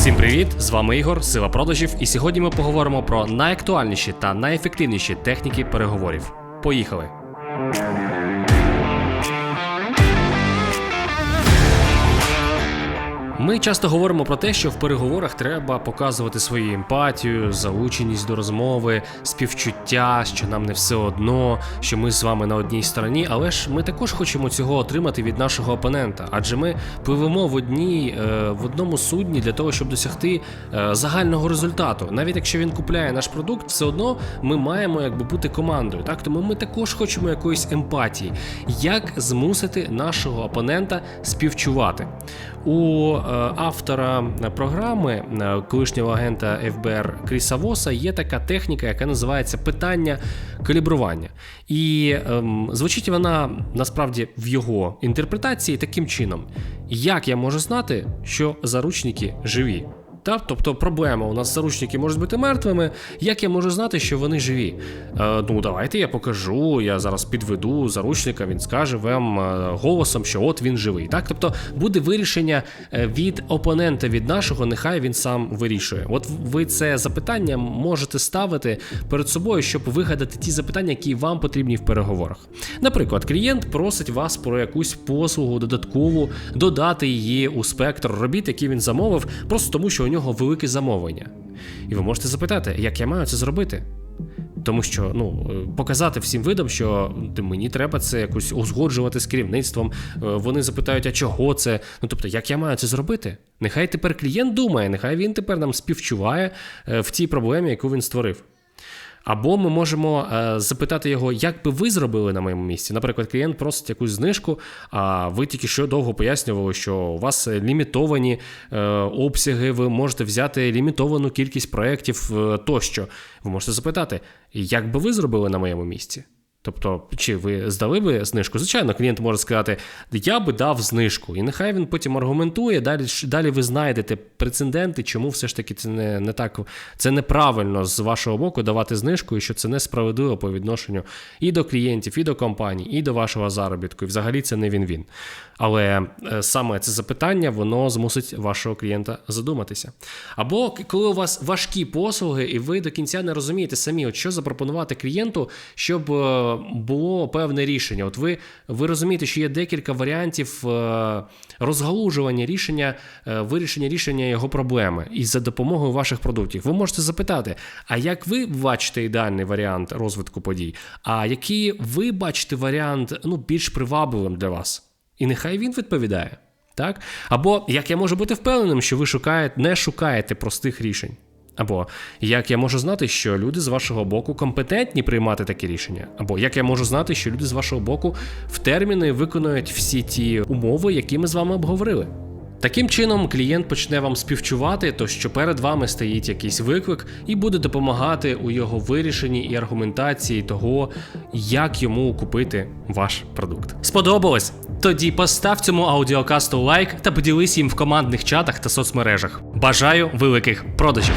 Всім привіт! З вами Ігор, Сила продажів, і сьогодні ми поговоримо про найактуальніші та найефективніші техніки переговорів. Поїхали! Ми часто говоримо про те, що в переговорах треба показувати свою емпатію, залученість до розмови, співчуття, що нам не все одно, що ми з вами на одній стороні, але ж ми також хочемо цього отримати від нашого опонента, адже ми пливемо в одній е, в одному судні для того, щоб досягти е, загального результату. Навіть якщо він купляє наш продукт, все одно ми маємо якби бути командою. Так тому ми також хочемо якоїсь емпатії. Як змусити нашого опонента співчувати? У е, автора програми, е, колишнього агента ФБР Кріса Воса, є така техніка, яка називається питання калібрування. І ем, звучить вона насправді в його інтерпретації таким чином: як я можу знати, що заручники живі? Так, тобто проблема у нас заручники можуть бути мертвими. Як я можу знати, що вони живі? Е, ну давайте я покажу. Я зараз підведу заручника. Він скаже вам е, голосом, що от він живий. Так, тобто буде вирішення е, від опонента від нашого, нехай він сам вирішує. От ви це запитання можете ставити перед собою, щоб вигадати ті запитання, які вам потрібні в переговорах. Наприклад, клієнт просить вас про якусь послугу додаткову, додати її у спектр робіт, які він замовив, просто тому, що нього велике замовлення. І ви можете запитати, як я маю це зробити? Тому що ну показати всім видам, що мені треба це якось узгоджувати з керівництвом. Е, Вони запитають, а чого це? Ну тобто, як я маю це зробити? Нехай тепер клієнт думає, нехай він тепер нам співчуває е, в цій проблемі, яку він створив. Або ми можемо е, запитати його, як би ви зробили на моєму місці. Наприклад, клієнт просить якусь знижку, а ви тільки що довго пояснювали, що у вас лімітовані е, обсяги, ви можете взяти лімітовану кількість проєктів е, тощо. Ви можете запитати, як би ви зробили на моєму місці? Тобто, чи ви здали би знижку? Звичайно, клієнт може сказати, я би дав знижку, і нехай він потім аргументує. Далі далі ви знайдете прецеденти, чому все ж таки це не не так, це неправильно з вашого боку давати знижку, і що це несправедливо по відношенню і до клієнтів, і до компаній, і до вашого заробітку. І взагалі це не він-він. Але е, саме це запитання воно змусить вашого клієнта задуматися. Або коли у вас важкі послуги, і ви до кінця не розумієте самі, от що запропонувати клієнту, щоб е, було певне рішення. От ви, ви розумієте, що є декілька варіантів е, розгалужування рішення, вирішення рішення його проблеми і за допомогою ваших продуктів. Ви можете запитати, а як ви бачите ідеальний варіант розвитку подій? А який ви бачите варіант ну, більш привабливим для вас? І нехай він відповідає. Так? Або як я можу бути впевненим, що ви шукаєте, не шукаєте простих рішень. Або як я можу знати, що люди з вашого боку компетентні приймати такі рішення, або як я можу знати, що люди з вашого боку в терміни виконують всі ті умови, які ми з вами обговорили. Таким чином, клієнт почне вам співчувати, то що перед вами стоїть якийсь виклик і буде допомагати у його вирішенні і аргументації того, як йому купити ваш продукт. Сподобалось? Тоді постав цьому аудіокасту лайк та поділись їм в командних чатах та соцмережах. Бажаю великих продажів!